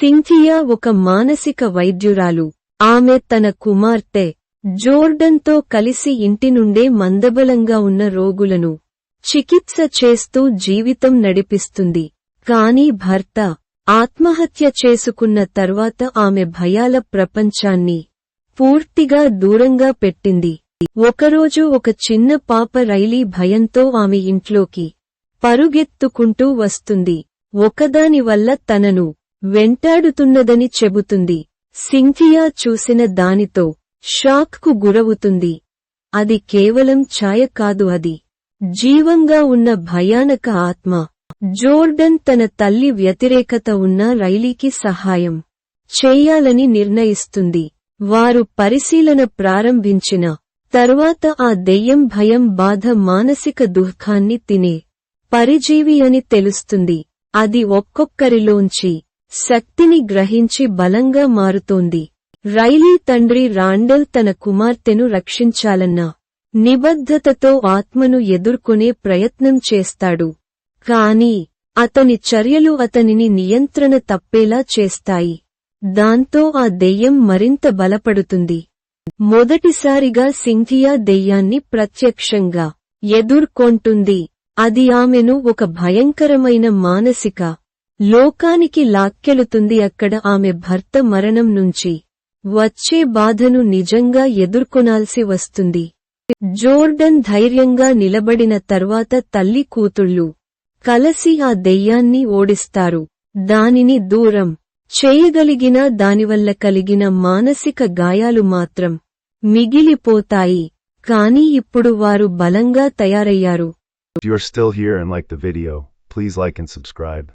Cynthia ఒక మానసిక వైద్యురాలు. ఆమె తన కుమార్తె జోర్డన్తో కలిసి ఇంటి నుండే మందబలంగా ఉన్న రోగులను చికిత్స చేస్తూ జీవితం నడిపిస్తుంది. కాని భర్త ఆత్మహత్య చేసుకున్న తర్వాత ఆమె భయాల ప్రపంచాన్ని పూర్తిగా దూరంగా పెట్టింది. ఒకరోజు ఒక చిన్న పాప రైలీ భయంతో ఆమె ఇంట్లోకి పరుగెత్తుకుంటూ వస్తుంది. ఒకదానివల్ల తనను వెంటాడుతున్నదని చెబుతుంది. సింథియా చూసిన దానితో షాక్కు గురవుతుంది. అది కేవలం ఛాయ కాదు అది. జీవంగా ఉన్న భయానక ఆత్మ. జోర్డన్ తన తల్లి వ్యతిరేకత ఉన్న రైలీకి సహాయం చేయాలని నిర్ణయిస్తుంది. వారు పరిశీలన ప్రారంభించిన తర్వాత ఆ దెయ్యం భయం బాధ మానసిక దుఃఖాన్ని తినే పరిజీవి అని తెలుస్తుంది. అది ఒక్కొక్కరిలోంచి శక్తిని గ్రహించి బలంగా మారుతోంది. రైలీ తండ్రి రాండల్ తన కుమార్తెను రక్షించాలన్న నిబద్ధతతో ఆత్మను ఎదుర్కొనే ప్రయత్నం చేస్తాడు. కాని అతని చర్యలు అతనిని నియంత్రణ తప్పేలా చేస్తాయి. దాంతో ఆ దెయ్యం మరింత బలపడుతుంది. మొదటిసారిగా సింథియా దెయ్యాన్ని ప్రత్యక్షంగా ఎదుర్కొంటుంది. అది ఆమెను ఒక భయంకరమైన మానసిక లోకానికి లాక్కెళుతుంది అక్కడ ఆమె భర్త మరణం నుంచి. వచ్చే బాధను నిజంగా ఎదుర్కొనాల్సి వస్తుంది. జోర్డన్ ధైర్యంగా నిలబడిన తర్వాత తల్లి కూతుళ్ళు కలసి ఆ దెయ్యాన్ని ఓడిస్తారు. దానిని దూరం చేయగలిగిన దానివల్ల కలిగిన మానసిక గాయాలు మాత్రం మిగిలిపోతాయి. కాని ఇప్పుడు వారు బలంగా తయారయ్యారు. If still here and like the video, please like and subscribe.